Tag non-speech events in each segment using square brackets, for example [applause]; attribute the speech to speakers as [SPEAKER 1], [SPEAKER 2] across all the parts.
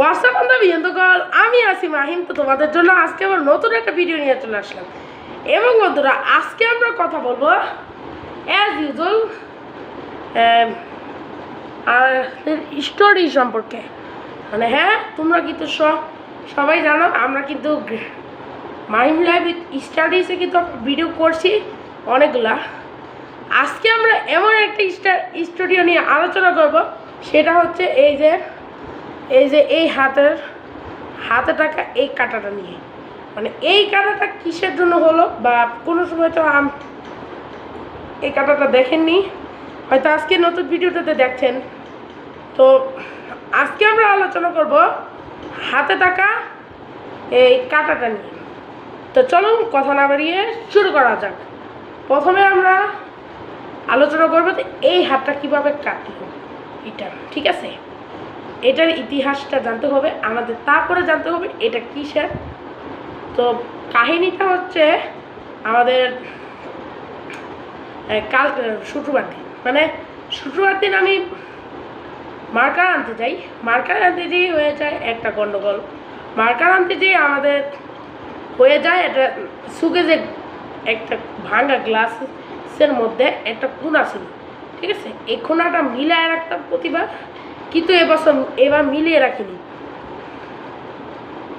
[SPEAKER 1] WhatsApp বান্ধবী call, আমি আছি মাহিম, তো তোমাদের জন্য আজকে আবার নতুন একটা ভিডিও নিয়ে চলে আসলাম। এবং বন্ধুরা, আজকে আমরা কথা বলব অ্যাজ ইউজুয়াল আর স্টোরি সম্পর্কে। মানে হ্যাঁ তোমরা কিন্তু সবাই জানো, আমরা কিন্তু মাহিম লাইভ স্টাডিজে কিন্তু ভিডিও করছি অনেকগুলা। আজকে আমরা এমন একটা স্টুডিও নিয়ে আলোচনা করব, সেটা হচ্ছে এই যে এই যে এই হাতের, হাতে টাকা এই কাটাটা নিয়ে। মানে এই কাটাটা কিসের জন্য হলো? বা কোনো সময় তো আম এই কাটাটা দেখেননি? হয়তো আজকে নতুন ভিডিওটাতে দেখছেন। তো আজকে আমরা আলোচনা করব হাতে টাকা, এই কাটাটা নিয়ে। তো চলুন কথা না বাড়িয়ে শুরু করা যাক। প্রথমে আমরা আলোচনা করব এই হাতটা কীভাবে কাটলো। এটা, ঠিক আছে? এটার ইতিহাসটা জানতে হবে, আমাদের তারপরে জানতে হবে এটা কিসের। তো কাহিনীটা হচ্ছে আমাদের কাল শুক্রবার দিন মানে শুক্রবার দিন আমি মার্কার আনতে যাই। মার্কার আনতে যেয়ে হয়ে যায় একটা গণ্ডগোল মার্কার আনতে যেয়ে আমাদের হয়ে যায় এটা সুগেজে একটা ভাঙা গ্লাসের মধ্যে একটা কোনা ছিল ঠিক আছে? এই কোনাটা মিলায় রাখতাম প্রতিবার। কিন্তু এবছর এবার মিলিয়ে রাখিনি।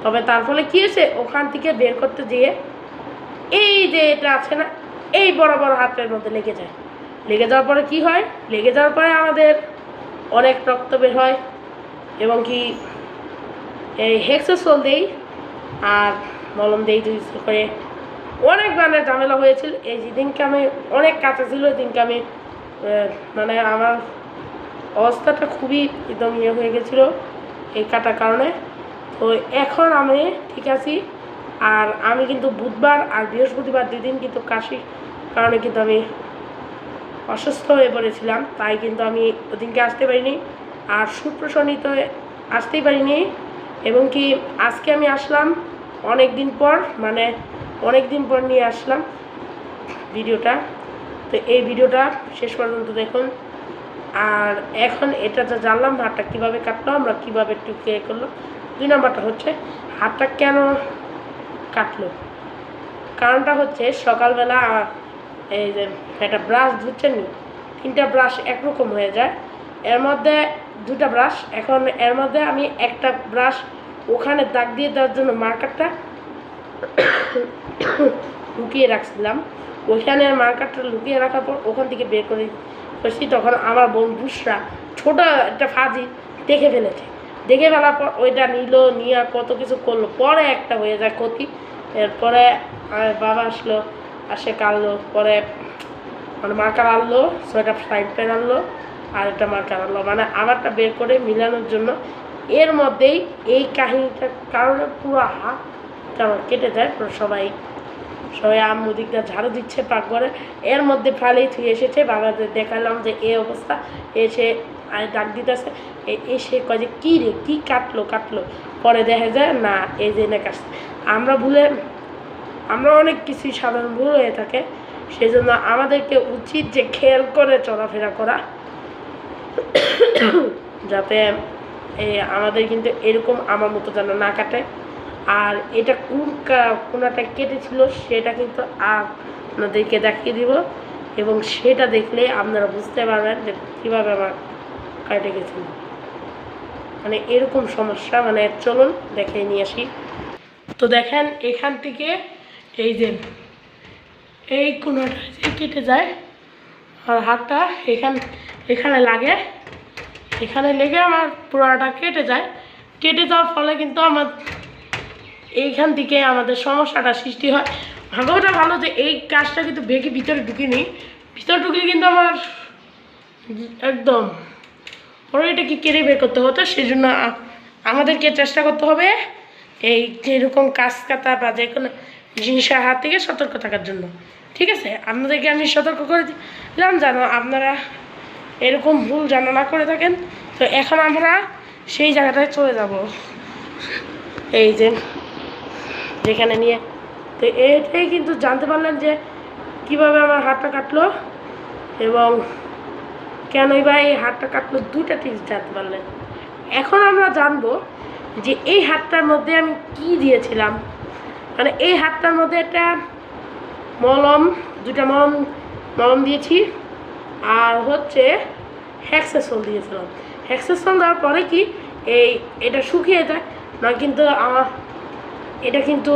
[SPEAKER 1] তবে তার ফলে কী হয়েছে? ওখান থেকে বের করতে গিয়ে এই যে এটা আছে না, এই বড় বড় হাতের মধ্যে লেগে যায়। লেগে যাওয়ার পরে কি হয়? লেগে যাওয়ার পরে আমাদের অনেক রক্ত বের হয় এবং কি এই হেক্সোসোল দেই আর মলম দেই দুই করে। অনেক মানে ঝামেলা হয়েছিল। এই যেদিনকে আমি অনেক কাছে ছিল ওই দিনকে আমি মানে আমার অবস্থাটা খুবই একদম ইয়ে হয়ে গেছিল এই কাটার কারণে। তো এখন আমি ঠিক আছি। আর আমি কিন্তু বুধবার আর বৃহস্পতিবার দুদিন কিন্তু কাশির কারণে কিন্তু আমি অসুস্থ হয়ে পড়েছিলাম। তাই কিন্তু আমি ওদিনকে আসতে পারিনি। আর শনিতে আসতেই পারিনি। এবং কি আজকে আমি আসলাম অনেক দিন পর মানে অনেক দিন পর নিয়ে আসলাম ভিডিওটা। তো এই ভিডিওটা শেষ পর্যন্ত দেখুন। আর এখন এটা যা জানলাম, হাতটা কীভাবে কাটলো, আমরা কীভাবে টুকে করল। দুই নাম্বারটা হচ্ছে, হাতটা কেন কাটলো? কারণটা হচ্ছে, সকালবেলা এই যে একটা ব্রাশ ধুচ্ছেন তিনটা ব্রাশ একরকম হয়ে যায়। এর মধ্যে দুটা ব্রাশ এখন এর মধ্যে আমি একটা ব্রাশ ওখানে দাগ দিয়ে দেওয়ার জন্য মার্কারটা [coughs] লুকিয়ে রাখছিলাম। ওইখানে মার্কারটা লুকিয়ে রাখার পর ওখান থেকে বের করে করছি তখন আমার বন্ধুসরা ছোটো একটা ফাজি দেখে ফেলেছে। দেখে ফেলার পর ওইটা নিল, নিয়ে কত কিছু করল। পরে একটা হয়ে যায় ক্ষতি। এরপরে বাবা আসলো, আসে কাটলো পরে মানে মার্কার আনলো ছয়টা ফ্রাইড প্যান আনলো, আর একটা মার্কার আনলো। মানে আমারটা বের করে মিলানোর জন্য এর মধ্যেই এই কাহিনীটার কারণে পুরো হাত কেটে যায় সবাই সবাই আম্মু ঝাড়ু দিচ্ছে পাকঘরে। এর মধ্যে ফালেই থুয়ে এসেছে, বাবাদের দেখালাম যে এ অবস্থা, এসে আর ডাক দিতেছে এসে কয় যে, কী রে, কী কাটলো কাটলো? পরে দেখা যায় না, এই যে না কাটছে। আমরা ভুলে, আমরা অনেক কিছুই সাধারণ ভুল হয়ে থাকে সেই জন্য আমাদেরকে উচিত যে খেয়াল করে চলাফেরা করা, যাতে আমাদের কিন্তু এরকম আমার মতো যেন না কাটে। আর এটা কোন কোনাটা কেটেছিল সেটা কিন্তু আপনাদেরকে দেখিয়ে দিব এবং সেটা দেখলে আপনারা বুঝতে পারবেন যে কীভাবে আমার কেটে গেছিল। মানে এরকম সমস্যা মানে চলুন দেখে নিয়ে আসি। তো দেখেন এখান থেকে এই যে এই কোনোটা যে কেটে যায় আর হাতটা এখান, এখানে লাগে। এখানে লেগে আমার পুরোটা কেটে যায়। কেটে যাওয়ার ফলে কিন্তু আমার এইখান থেকে আমাদের সমস্যাটা সৃষ্টি হয়। ভাগ্যটা ভালো যে এই কাজটা কিন্তু বেগে ভিতরে ঢুকিনি। ভিতরে ঢুকলে কিন্তু আমার একদম পরে এটাকে কেড়ে বের করতে হতো সেই জন্য আমাদেরকে চেষ্টা করতে হবে এই যেরকম কাজ কাটা বা যে কোনো জিনিসের হাত থেকে সতর্ক থাকার জন্য। ঠিক আছে? আপনাদেরকে আমি সতর্ক করে দিলাম জানো আপনারা এরকম ভুল যেন না করে থাকেন। তো এখন আমরা সেই জায়গাটায় চলে যাব। এই যে যেখানে নিয়ে। তো এটাই কিন্তু জানতে পারলেন যে কীভাবে আমার হাতটা কাটলো এবং কেনই বা এই হাতটা কাটলো দুটা টিপস জানতে পারলেন। এখন আমরা জানব যে এই হাতটার মধ্যে আমি কি দিয়েছিলাম। মানে এই হাতটার মধ্যে একটা মলম দুটা মলম মলম দিয়েছি আর হচ্ছে হ্যাক্সেসল দিয়েছিলাম। হ্যাক্সেসল দেওয়ার পরে কি এই এটা শুকিয়ে যায়, না কিন্তু আমার এটা কিন্তু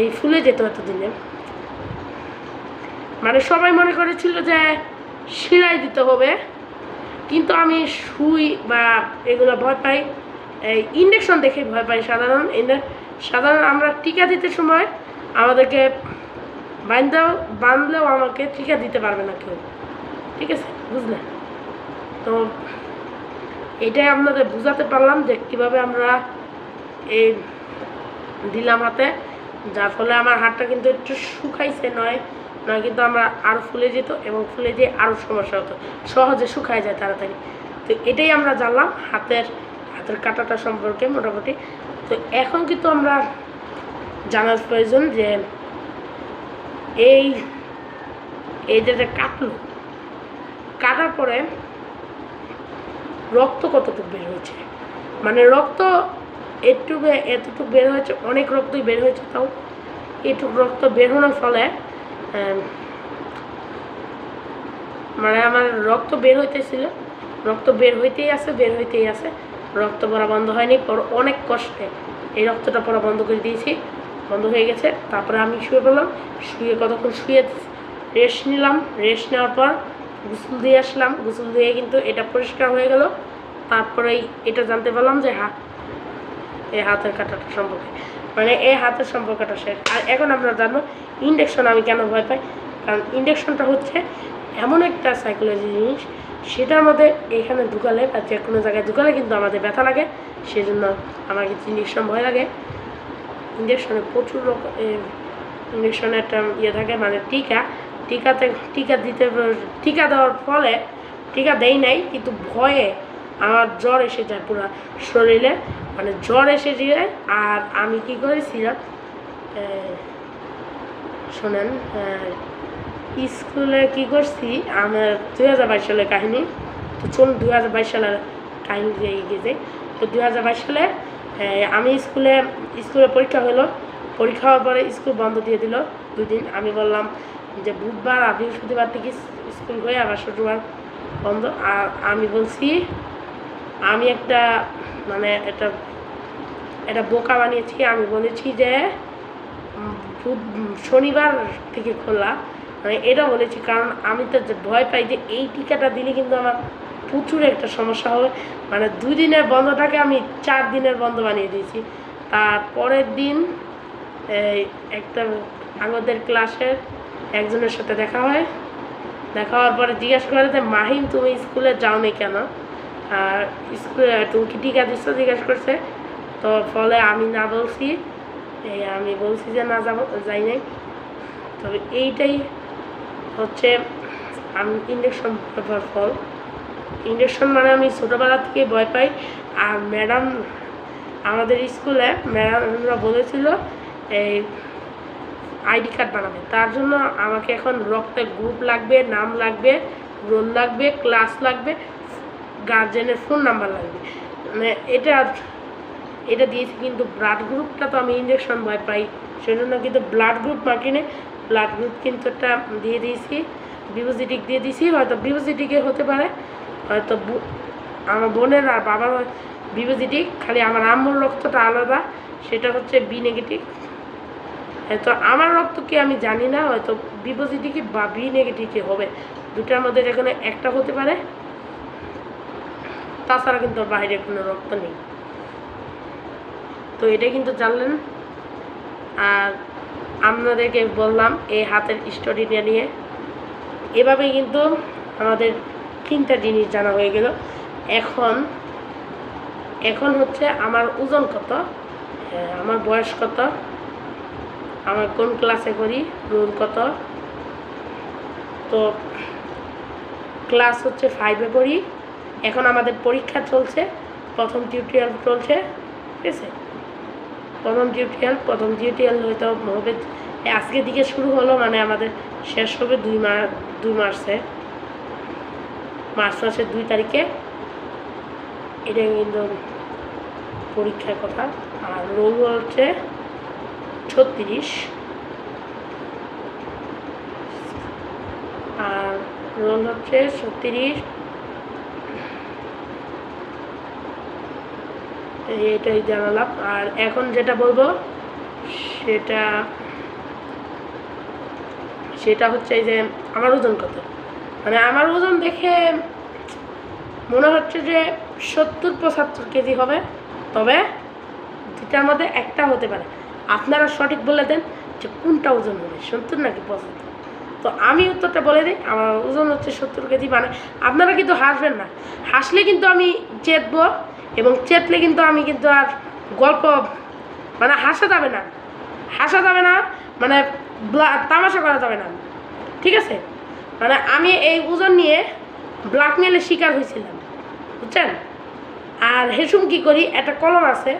[SPEAKER 1] এই ফুলে যেত এতদিনে। মানে সবাই মনে করেছিল যে সেলাই দিতে হবে, কিন্তু আমি সুই বা এগুলো ভয় পাই। এই ইঞ্জেকশন দেখে ভয় পাই সাধারণ। সাধারণ আমরা টিকা দিতে সময় আমাদেরকে বান্ধেও বাঁধলেও আমাকে টিকা দিতে পারবে না কেউ। ঠিক আছে? বুঝলেন তো এটাই আপনাদের বুঝাতে পারলাম যে কীভাবে আমরা এই দিলাম হাতে, যার ফলে আমার হাতটা কিন্তু একটু শুকাইছে, নয় নয় কিন্তু আমরা আরও ফুলে যেত এবং ফুলে দিয়ে আরও সমস্যা হতো। সহজে শুকায় যায় তাড়াতাড়ি। তো এটাই আমরা জানলাম, হাতের হাতের কাটাটা সম্পর্কে মোটামুটি। তো এখন কিন্তু আমরা জানার প্রয়োজন যে এই এই যে যে কাটলো, কাটার পরে রক্ত কতটুকু বের হয়েছে? মানে রক্ত একটু এতটুকু বের হয়েছে, অনেক রক্তই বের হয়েছে তাও। এটুকু রক্ত বের হওয়ার ফলে মানে আমার রক্ত বের হইতেছিল। রক্ত বের হইতেই আছে, বের হইতেই আছে। রক্ত পড়া বন্ধ হয়নি, পর অনেক কষ্টে এই রক্তটা পড়া বন্ধ করে দিয়েছি, বন্ধ হয়ে গেছে। তারপরে আমি শুয়ে পড়লাম, শুয়ে কতক্ষণ শুয়ে রেস্ট নিলাম। রেস্ট নেওয়ার পর গোসল দিয়ে আসলাম। গোসল দিয়ে কিন্তু এটা পরিষ্কার হয়ে গেল। তারপরেই এটা জানতে পারলাম যে হা এই হাতের কাটাটা সম্পর্কে। মানে এই হাতের সম্পর্কটা শেষ আর এখন আমরা জানব ইন্ডেকশন আমি কেন ভয় পাই? কারণ ইন্ডেকশনটা হচ্ছে এমন একটা সাইকোলজি জিনিস, সেটার মধ্যে এখানে ঢুকালে বা যে কোনো জায়গায় ঢুকালে কিন্তু আমাদের ব্যথা লাগে সেই জন্য আমার কিন্তু ইঞ্জেকশন ভয় লাগে। ইঞ্জেকশনে প্রচুর রকম ইঞ্জেকশনে একটা ইয়ে থাকে মানে টিকা। টিকাতে টিকা দিতে টিকা দেওয়ার ফলে টিকা দেই নাই, কিন্তু ভয়ে আমার জ্বর এসে যায় পুরো শরীরে মানে জ্বর এসে যায়, আর আমি কি করেছিলাম শোনেন স্কুলে কি করছি আমার দুই হাজার বাইশ সালের কাহিনী, তো চলুন দুই হাজার বাইশ সালের কাহিনী যাই। তো দুই হাজার বাইশ সালে আমি স্কুলে স্কুলে পরীক্ষা হলো, পরীক্ষা হওয়ার পরে স্কুল বন্ধ দিয়ে দিল দুই দিন। আমি বললাম যে বুধবার আর বৃহস্পতিবার থেকে স্কুল হয়ে আবার শুক্রবার বন্ধ। আর আমি বলছি আমি একটা মানে একটা একটা বোকা বানিয়েছি আমি বলেছি যে শনিবার থেকে খোলা। মানে এটা বলেছি, কারণ আমি তো ভয় পাই যে এই টিকাটা দিলে কিন্তু আমার প্রচুর একটা সমস্যা হবে মানে দুই দিনের বন্ধটাকে আমি চার দিনের বন্ধ বানিয়ে দিয়েছি। তার পরের দিন, এই একটা আমাদের ক্লাসের একজনের সাথে দেখা হয়। দেখা হওয়ার পরে জিজ্ঞাসা করে যে, মাহিম, তুমি স্কুলে যাওনি কেন? আর স্কুলে তুমি কি টিকা দিচ্ছ জিজ্ঞাসা করছে। তো ফলে আমি না বলছি এই আমি বলছি যে না যাব, যাই নাই। তবে এইটাই হচ্ছে, আমি ইঞ্জেকশন ব্যবহার ফল। ইঞ্জেকশন মানে আমি ছোটোবেলা থেকে ভয় পাই। আর ম্যাডাম আমাদের স্কুলে ম্যাডামরা বলেছিল এই আইডি কার্ড বানাবে। তার জন্য আমাকে এখন রক্তের গ্রুপ লাগবে, নাম লাগবে রোল লাগবে ক্লাস লাগবে। গার্জেনের ফোন নাম্বার লাগবে। মানে এটা এটা দিয়েছি কিন্তু ব্লাড গ্রুপটা তো আমি ইঞ্জেকশন ভয় পাই। সেজন্য কিন্তু ব্লাড গ্রুপ মার্কিনে ব্লাড গ্রুপ কিন্তু একটা দিয়ে দিয়েছি বিভোজিটিক দিয়ে দিয়েছি। হয়তো বিভোজিটিকে হতে পারে। হয়তো আমার বোনের আর বাবার বিভোজিটিক খালি আমার আম্মুর রক্তটা আলাদা, সেটা হচ্ছে বি নেগেটিভ তো আমার রক্ত কি আমি জানি না, হয়তো বি পজিটিভ বা বি নেগেটিভ হবে। দুটার মধ্যে যেখানে একটা হতে পারে। তাছাড়া কিন্তু বাইরে কোনো রক্ত নেই। তো এটা কিন্তু জানলেন। আর আপনাদেরকে বললাম এই হাতের স্টোরিটা নিয়ে। এভাবে কিন্তু আমাদের তিনটা জিনিস জানা হয়ে গেল। এখন এখন হচ্ছে আমার ওজন কত? হ্যাঁ, আমার বয়স কত? আমার কোন ক্লাসে করি রোল কত? তো ক্লাস হচ্ছে ফাইভে পড়ি। এখন আমাদের পরীক্ষা চলছে, প্রথম টিউটোরিয়াল চলছে, ঠিক আছে? প্রথম টিউটোরিয়াল প্রথম টিউটোরিয়াল হয়তো হবে এই আজকের দিকে শুরু হলো মানে আমাদের শেষ হবে দুই মাস দুই মাসে মার্চ মাসের দুই তারিখে। এটা কিন্তু পরীক্ষার কথা। আর রোল হচ্ছে ছত্রিশ। আর রোল হচ্ছে ছত্রিশ। এটাই জানালাম। আর এখন যেটা বলব, সেটা সেটা হচ্ছে এই যে আমার ওজন কত? মানে আমার ওজন দেখে মনে হচ্ছে যে সত্তর পঁচাত্তর কেজি হবে, তবে দুটার মধ্যে একটা হতে পারে। আপনারা সঠিক বলে দেন যে কোনটা ওজন হবে, সত্তর নাকি পঁচাত্তর? তো আমি উত্তরটা বলে দিই, আমার ওজন হচ্ছে সত্তর কেজি মানে আপনারা কিন্তু হাসবেন না। হাসলে কিন্তু আমি চেতবো এবং চেতলে কিন্তু আমি কিন্তু আর গল্প মানে হাসা যাবে না। হাসা যাবে না মানে তামাশা করা যাবে না। ঠিক আছে? মানে আমি এই ওজন নিয়ে ব্ল্যাকমেলের শিকার হয়েছিলাম। বুঝছেন? আর হেসুম কি করি, একটা কলম আছে।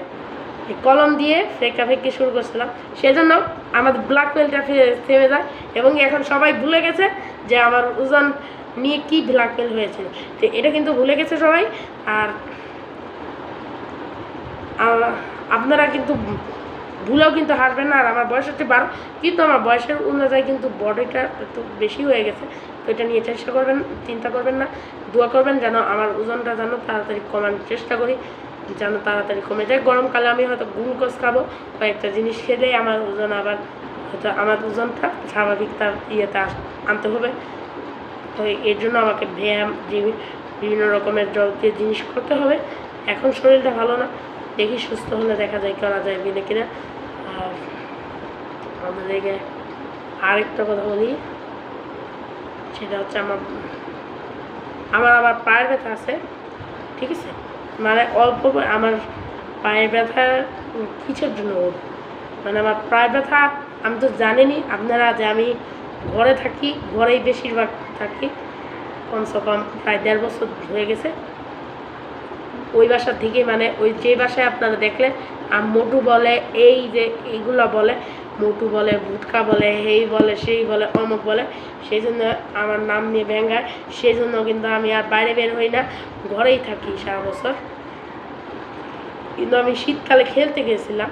[SPEAKER 1] এই কলম দিয়ে ফেঁকা ফেঁকে শুরু করছিলাম। সেজন্য আমাদের ব্ল্যাকমেলটা থেমে যায় এবং এখন সবাই ভুলে গেছে যে আমার ওজন নিয়ে কি ব্ল্যাকমেল হয়েছিল। তো এটা কিন্তু ভুলে গেছে সবাই। আর আপনারা কিন্তু ভুলেও কিন্তু হাসবেন না। আর আমার বয়স হচ্ছে বারো, কিন্তু আমার বয়সের অনুযায়ী কিন্তু বডিটা একটু বেশি হয়ে গেছে। তো এটা নিয়ে চেষ্টা করবেন, চিন্তা করবেন না। দোয়া করবেন যেন আমার ওজনটা যেন তাড়াতাড়ি কমানোর চেষ্টা করি, যেন তাড়াতাড়ি কমে যায়। গরমকালে আমি হয়তো গ্লুকোজ খাব, কয়েকটা জিনিস খেলেই আমার ওজন আবার হয়তো আমার ওজনটা স্বাভাবিক তার ইয়েতে আনতে হবে। তো এর জন্য আমাকে ব্যায়াম বিভিন্ন রকমের জগতের জিনিস করতে হবে। এখন শরীরটা ভালো না। দেখি সুস্থ হলে দেখা যায়, করা যায় বিনে কিনা। আর আমাদেরকে আরেকটা কথা বলি, সেটা হচ্ছে আমার আমার আবার পায়ের ব্যথা আছে, ঠিক আছে? মানে অল্প আমার পায়ের ব্যথা কিসের জন্য? ওর মানে আমার পায়ের ব্যথা আমি তো জানিনি, আপনারা যে আমি ঘরে থাকি, ঘরেই বেশিরভাগ থাকি, কমসে কম প্রায় দেড় বছর হয়ে গেছে। ওই বাসা থেকে মানে ওই যে বাসায় আপনারা দেখলেন আর মোটু বলে, এই যে এইগুলো বলে, মোটু বলে ভুটকা বলে এই বলে, সেই বলে, অমুক বলে, সেই জন্য আমার নাম নিয়ে ভেঙ্গায়, সেই জন্য কিন্তু আমি আর বাইরে বের হই না, ঘরেই থাকি সারা বছর। কিন্তু আমি শীতকালে খেলতে গেছিলাম,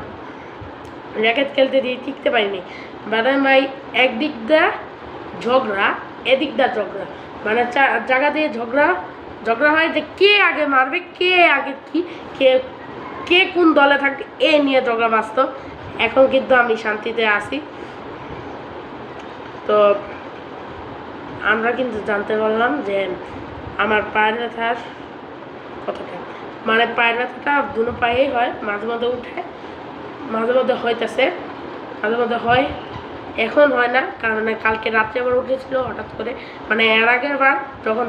[SPEAKER 1] র্যাকেট খেলতে দিয়ে টিকতে পারিনি। বাদাম ভাই, একদিক দা ঝগড়া, এদিক দা ঝগড়া মানে জায়গা দিয়ে ঝগড়া ঝগড়া হয় যে কে আগে মারবে, কে আগে কি, কে কে কোন দলে থাকবে, এ নিয়ে ঝগড়া বাঁচত। এখন কিন্তু আমি শান্তিতে আছি। তো আমরা কিন্তু জানতে পারলাম যে আমার পায়ের ব্যথার কতটা মানে পায়ের ব্যথাটা দুনো পায়েই হয়, মাঝে মাঝে উঠে, মাঝে মধ্যে হইতেছে, মাঝে মধ্যে হয়, এখন হয় না। কারণ কালকে রাত্রে আবার উঠেছিল হঠাৎ করে। মানে এর আগের বার যখন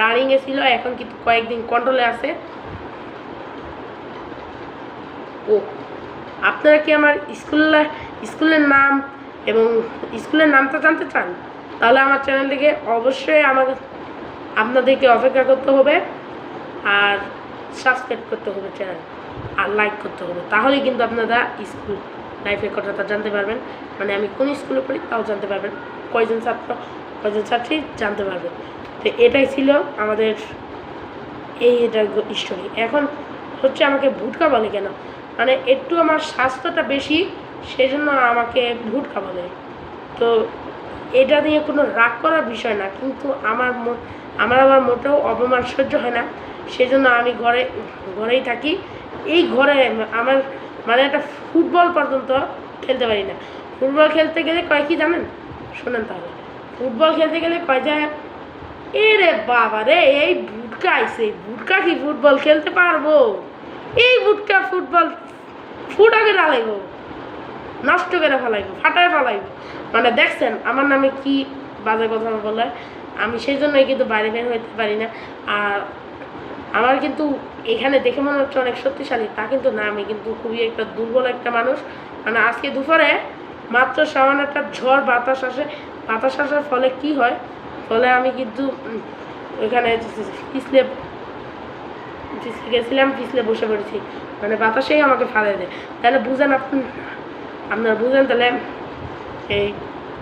[SPEAKER 1] রানিংয়ে ছিল, এখন কিন্তু কয়েকদিন কন্ট্রোলে আছে। ও, আপনারা কি আমার স্কুল স্কুলের নাম এবং স্কুলের নামটা জানতে চান? তাহলে আমার চ্যানেলটিকে অবশ্যই আমাকে, আপনাদেরকে অপেক্ষা করতে হবে আর সাবস্ক্রাইব করতে হবে চ্যানেল আর লাইক করতে হবে। তাহলেই কিন্তু আপনারা স্কুল লাইফের কথাটা জানতে পারবেন। মানে আমি কোন স্কুলে পড়ি তাও জানতে পারবেন। কয়জন ছাত্র, কয়জন ছাত্রী জানতে পারবেন। তো এটাই ছিল আমাদের এই এটা স্টোরি এখন হচ্ছে আমাকে ভুটকা বলে কেন? মানে একটু আমার স্বাস্থ্যটা বেশি সেই জন্য আমাকে ভুটকা বলে। তো এটা নিয়ে কোনো রাগ করার বিষয় না, কিন্তু আমার আমার আবার মোটেও অপমান সহ্য হয় না। সেজন্য আমি ঘরে, ঘরেই থাকি। এই ঘরে আমার মানে একটা ফুটবল পর্যন্ত খেলতে পারি না। ফুটবল খেলতে গেলে কয় কি জানেন? শোনেন তাহলে। ফুটবল খেলতে গেলে কয় যায়? এ রে বাবা রে, এই বুটকা আইসে বুটকা কি ফুটবল খেলতে পারব? এই বুটকা ফুটবল ফুটা করে ফেলাইব নষ্ট করে ফেলাইব, ফাটায় ফেলাইব। মানে দেখছেন, আমার নামে কি বাজে কথা বলে, আমি সেই জন্যই কিন্তু বাইরে বের হইতে পারি না। আর আমার কিন্তু এখানে দেখে মনে হচ্ছে অনেক শক্তিশালী, তা কিন্তু না, আমি কিন্তু খুবই একটা দুর্বল একটা মানুষ। মানে আজকে দুপুরে মাত্র সামান্য একটা ঝড় বাতাস আসে, বাতাস আসার ফলে কি হয় ফলে আমি কিন্তু ওইখানে পিছলে গেছিলাম, পিছলে বসে পড়েছি। মানে বাতাসেই আমাকে ফালে দেয়। তাহলে বুঝেন আপনি, আপনারা বুঝেন তাহলে, এই,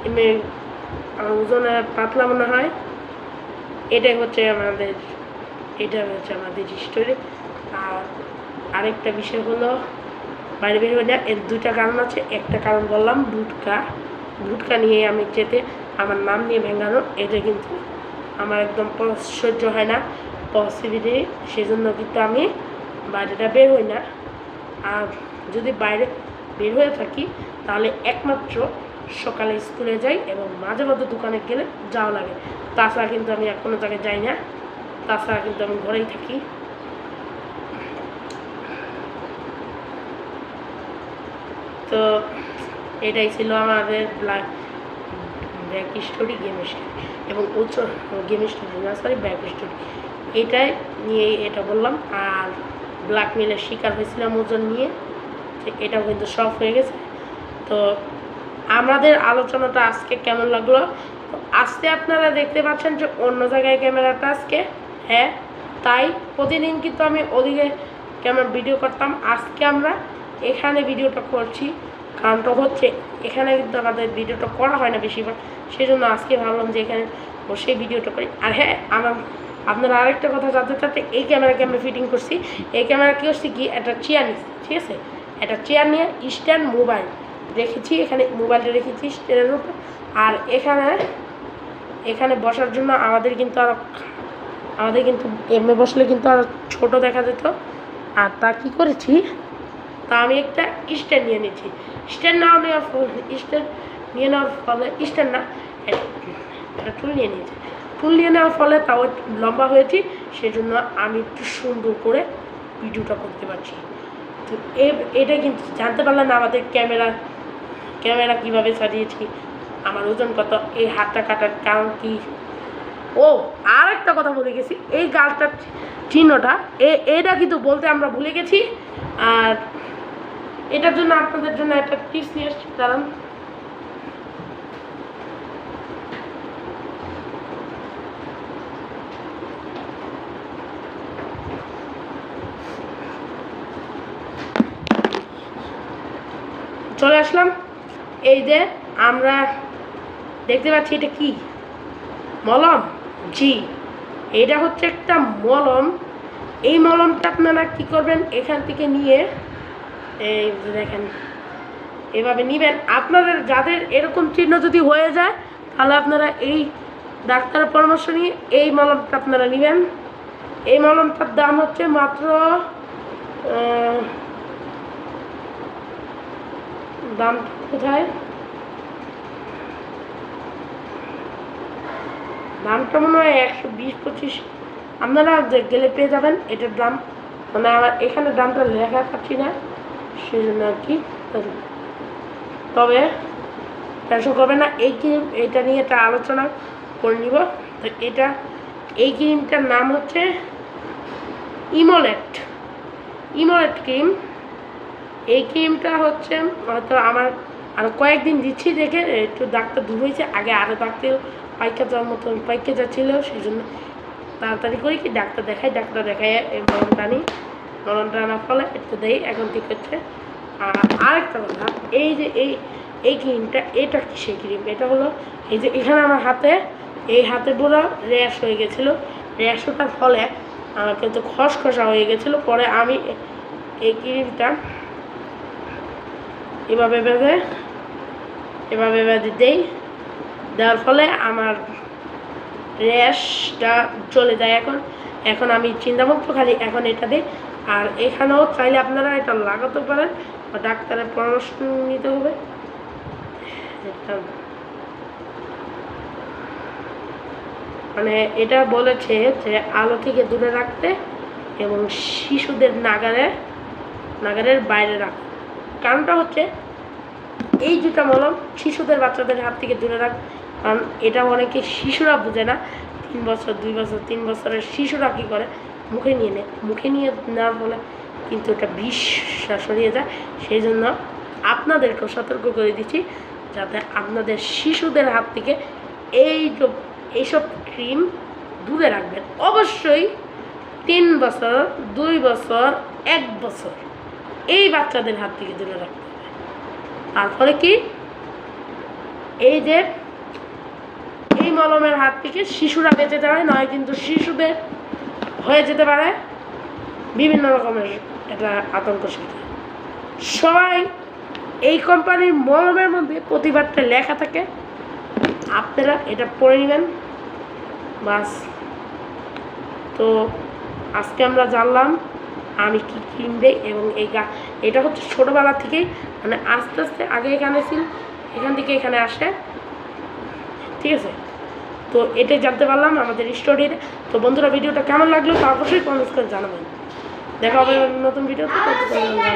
[SPEAKER 1] এমনি আমার ওজনে পাতলা মনে হয়। এটাই হচ্ছে আমাদের, এটা হচ্ছে আমাদের স্টোরি আর আরেকটা বিষয় হলো, বাইরে বের না, এর দুইটা কারণ আছে। একটা কারণ বললাম, ভুটকা। ভুটকা নিয়ে আমি যেতে আমার নাম নিয়ে ভেঙানো এটা কিন্তু আমার একদম সহ্য হয় না, পসিবিলিটি, সেজন্য কিন্তু আমি বাইরেটা বের হই না। আর যদি বাইরে বের হয়ে থাকি, তাহলে একমাত্র সকালে স্কুলে যাই এবং মাঝে মধ্যে দোকানে গেলে যাওয়া লাগে। তাছাড়া কিন্তু আমি আর কোনো জায়গায় যাই না, তাছাড়া কিন্তু আমি ঘরেই থাকি। তো এটাই ছিল আমাদের black back story game story এবং উচ্চ গেম স্টোরি না সরি ব্যাক স্টোরি এটাই নিয়ে এটা বললাম। আর ব্ল্যাকমেলের শিকার হয়েছিলাম ওজন নিয়ে। এটাও কিন্তু সব হয়ে গেছে। তো আমাদের আলোচনাটা আজকে কেমন লাগল? আজকে আপনারা দেখতে পাচ্ছেন যে অন্য জায়গায় ক্যামেরাটা আজকে হ্যাঁ তাই প্রতিদিন কিন্তু আমি ওদিকে ক্যামেরা ভিডিও করতাম। আজকে আমরা এখানে ভিডিওটা করছি। কারণটা হচ্ছে, এখানে কিন্তু আমাদের ভিডিওটা করা হয় না বেশিরভাগ। সেই জন্য আজকে ভাবলাম যে এখানে বসে ভিডিওটা করি। আর হ্যাঁ আমার, আপনারা আরেকটা কথা জানতে চাতে এই ক্যামেরাকে আমরা ফিটিং করছি। এই ক্যামেরা কী হচ্ছে কি? একটা চেয়ার নিচ্ছি ঠিক আছে? একটা চেয়ার নিয়ে স্ট্যান্ড মোবাইল রেখেছি, এখানে মোবাইলটা রেখেছি স্ট্যান্ডের উপর। আর এখানে এখানে বসার জন্য আমাদের কিন্তু আরও আমাদের কিন্তু এমনি বসলে কিন্তু আরও ছোটো দেখা যেত। আর তা কী করেছি? তা আমি একটা স্ট্যান্ড নিয়ে নিয়েছি। স্ট্যান্ড না নেওয়ার স্ট্যান্ড নিয়ে নেওয়ার ফলে স্ট্যান্ড না একটা- একটা নিয়ে নিয়েছি টুল নিয়ে নেওয়ার ফলে তাও লম্বা হয়েছি সেই জন্য আমি একটু সুন্দর করে ভিডিওটা করতে পারছি। তো এটা কিন্তু জানতে পারলেন না আমাদের ক্যামেরা ক্যামেরা কীভাবে সাজিয়েছি, আমার ওজন কত, এই হাতটা কাটার কারণ কি? ও আর একটা কথা বলে গেছি, এই গাছটার চিহ্নটা এটা কিন্তু বলতে আমরা ভুলে গেছি, আর এটার জন্য আপনাদের জন্য একটা টিপস নিয়ে এসেছি, দাঁড়ান। চলে আসলাম। এই যে আমরা দেখতে পাচ্ছি এটা কি? মলম? জি। এটা হচ্ছে একটা মলম। এই মলমটা আপনারা কি করবেন? এখান থেকে নিয়ে এই দেখেন, এভাবে নেবেন। আপনাদের যাদের এরকম চিহ্ন যদি হয়ে যায়, তাহলে আপনারা এই ডাক্তারের পরামর্শ নিয়ে এই মলমটা আপনারা নেবেন। এই মলমটার দাম হচ্ছে মাত্র দাম কোথায়? দামটা মনে হয় একশো বিশ, পঁচিশ। আপনারা গেলে পেয়ে যাবেন এটার দাম। মানে আমার এখানে দামটা লেখা পাচ্ছি না। সেই জন্য আর কি তবে টেনশন করবে না, এই ক্রিম এটা নিয়ে একটা আলোচনা করে নিব। তো এটা, এই ক্রিমটার নাম হচ্ছে ইমোলেট ইমোলেট ক্রিম এই ক্রিমটা হচ্ছে, হয়তো আমার আর কয়েকদিন দিচ্ছি দেখে, একটু ডাক্তার দূর হয়েছে, আগে আরও ডাক্তার পাইকা যাওয়ার মতো পাইকা যাচ্ছিল সেই জন্য তাড়াতাড়ি করে কি ডাক্তার দেখাই ডাক্তার দেখাই এই আনি মলমটা ফলে একটু দেই এখন ঠিক হচ্ছে। আর আরেকটা কথা, এই যে এই এই ক্রিমটা, এটা কিসের ক্রিম? এটা হলো এই যে এখানে আমার হাতে, এই হাতে পুরো র্যাশ হয়ে গেছিল। র্যাশ ওঠার ফলে আমার কিন্তু খসখসা হয়ে গেছিল। পরে আমি এই ক্রিমটা এভাবে বেঁধে এভাবে বেঁধে দেই। দেওয়ার ফলে আমার র্যাশটা চলে যায় এখন। এখন আমি চিন্তামুক্ত, খালি এখন এটা দিই আর এখানেও চাইলে আপনারা এটা লাগাতে পারেন বা ডাক্তারের পরামর্শ নিতে হবে। মানে এটা বলেছে যে আলো থেকে দূরে রাখতে এবং শিশুদের নাগারে, নাগারের বাইরে রাখতে। কারণটা হচ্ছে এই দুটা মলম শিশুদের বাচ্চাদের হাত থেকে দূরে রাখ কারণ এটা অনেকে শিশুরা বোঝে না। তিন বছর, দুই বছর, তিন বছরের শিশুরা কী করে? মুখে নিয়ে নেয় মুখে নিয়ে নেওয়ার ফলে কিন্তু এটা বিষ সরিয়ে যায় সেই জন্য আপনাদেরকেও সতর্ক করে দিচ্ছি যাতে আপনাদের শিশুদের হাত থেকে এই এইসব ক্রিম দূরে রাখবেন। অবশ্যই তিন বছর, দুই বছর, এক বছর এই বাচ্চাদের হাত থেকে দূরে রাখতে হবে। তারপরে কি? এই যে এই মলমের হাত থেকে শিশুরা বেঁচে যাবে নয় কিন্তু শিশুদের হয়ে যেতে পারে বিভিন্ন রকমের এটা আতঙ্ক সৃষ্টি সবাই এই কোম্পানির মলমের মধ্যে প্রতিবাদটা লেখা থাকে। আপনারা এটা পড়ে নেবেন। বাস। তো আজকে আমরা জানলাম আমি কি কিনবে এবং এই গা এটা হচ্ছে ছোটোবেলা থেকেই মানে আস্তে আস্তে আগে এখানে ছিল, এখান থেকে এখানে আসে। ঠিক আছে? তো এটাই জানতে পারলাম আমাদের স্টোরির তো বন্ধুরা, ভিডিওটা কেমন লাগল তা অবশ্যই কমেন্টস করে জানাবেন দেখা হবে নতুন থাকবেন।